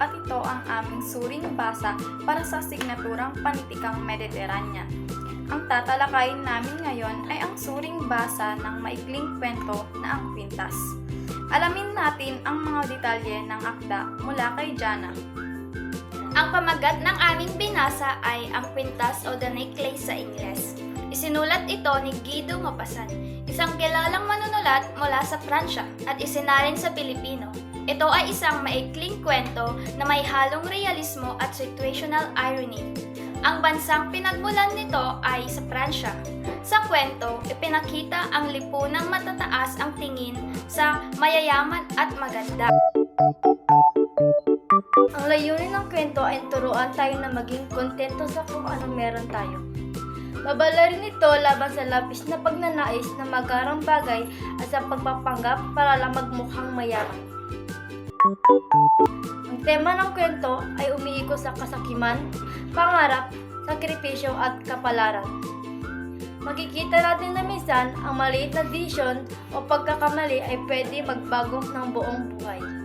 at ito ang aming suring basa para sa signaturang panitikang Mediterranean. Ang tatalakayin namin ngayon ay ang suring basa ng maikling kwento na ang Pintas. Alamin natin ang mga detalye ng akda mula kay Jana. Ang pamagat ng aming binasa ay ang Quintas o The Necklace sa Ingles. Isinulat ito ni Guido Mapasan, isang kilalang manunulat mula sa Pransya at isinalin sa Pilipino. Ito ay isang maikling kwento na may halong realismo at situational irony. Ang bansang pinagmulan nito ay sa Pransya. Sa kwento, ipinakita ang lipunang matataas ang tingin sa mayayaman at maganda. Ang layunin ng kwento ay turuan tayo na maging kontento sa kung anong meron tayo. Babala rin ito laban sa labis na pagnanais na magarang bagay at sa pagpapanggap para lang magmukhang mayaman. Ang tema ng kwento ay umiikot sa kasakiman, pangarap, sakripisyo at kapalaran. Makikita natin na minsan ang maliit na desisyon o pagkakamali ay pwede magbago ng buong buhay.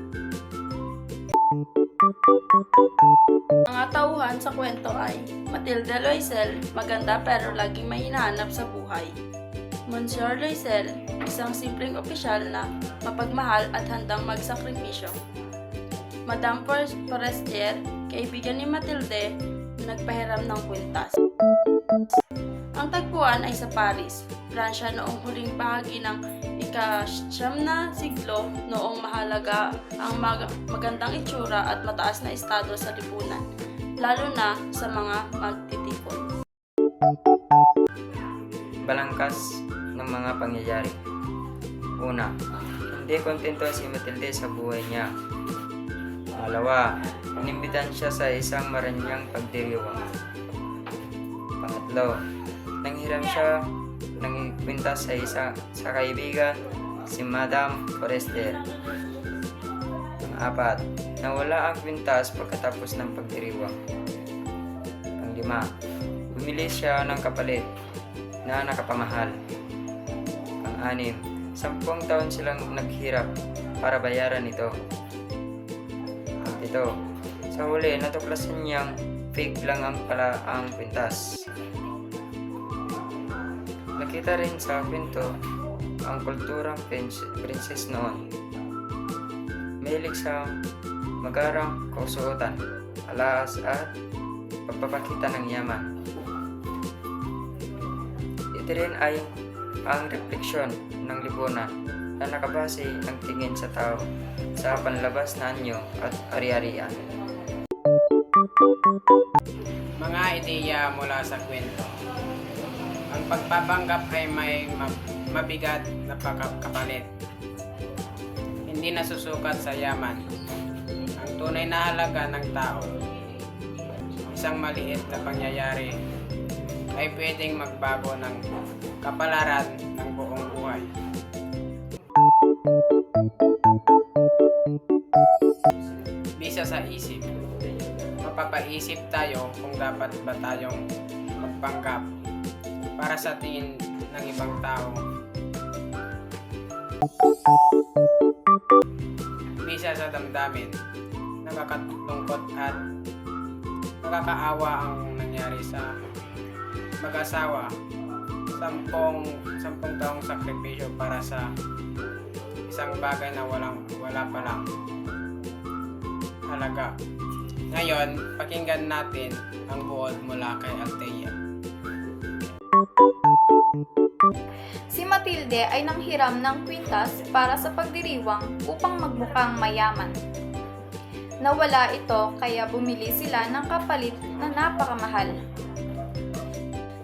Ang tauhan sa kwento ay Matilde Loisel, maganda pero laging may hinahanap sa buhay. Monsieur Loisel, isang simpleng opisyal na mapagmahal at handang magsakripisyo. Madame For- Forestier, kaibigan ni Matilde, nagpahiram ng kwintas. Ang tagpuan ay sa Paris, Pransya noong huling bahagi ng ika-siyam na siglo noong mahalaga ang mag- magandang itsura at mataas na estado sa lipunan, lalo na sa mga magtitipon. balangkas ng mga pangyayari. Una, hindi kontento si Matilde sa buhay niya. Pangalawa, inimbitan siya sa isang maranyang pagdiriwang. Pangatlo, nanghiram siya ng kwintas sa isa sa kaibigan si Madame Forester. Pang-apat, nawala ang kwintas pagkatapos ng pagdiriwang. Panglima, bumili siya ng kapalit na nakapamahal. Pang-anim, sampung taon silang naghirap para bayaran ito. Pang-pito, sa huli natuklasan niyang fake lang ang pala ang kwintas. Nakita rin sa kwento ang kulturang prince- princess noon. Mahilig sa magarang kausuotan, alas at pagpapakita ng yaman. Ito rin ay ang refleksyon ng lipunan na nakabase ng tingin sa tao sa panlabas na anyo at ari-arian. Mga ideya mula sa kwento. Ang pagpapanggap ay may ma- mabigat na kapalit. Hindi nasusukat sa yaman. Ang tunay na halaga ng tao. Isang maliit na pangyayari ay pwedeng magbago ng kapalaran ng buong buhay. Bisa sa isip mapapaisip tayo kung dapat ba tayong magpanggap para sa tingin ng ibang tao. Bisa sa damdamin, nakakatungkot at nakakaawa ang nangyari sa mag-asawa. Sampung, sampung taong sakripisyo para sa isang bagay na walang, wala pa lang halaga. Ngayon, pakinggan natin ang buod mula kay Althea. Si Matilde ay nanghiram ng kwintas para sa pagdiriwang upang magmukhang mayaman. Nawala ito kaya bumili sila ng kapalit na napakamahal.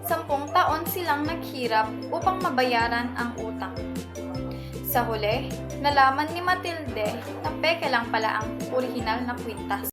Sampung taon silang naghirap upang mabayaran ang utang. Sa huli, nalaman ni Matilde na peke lang pala ang orihinal na kwintas.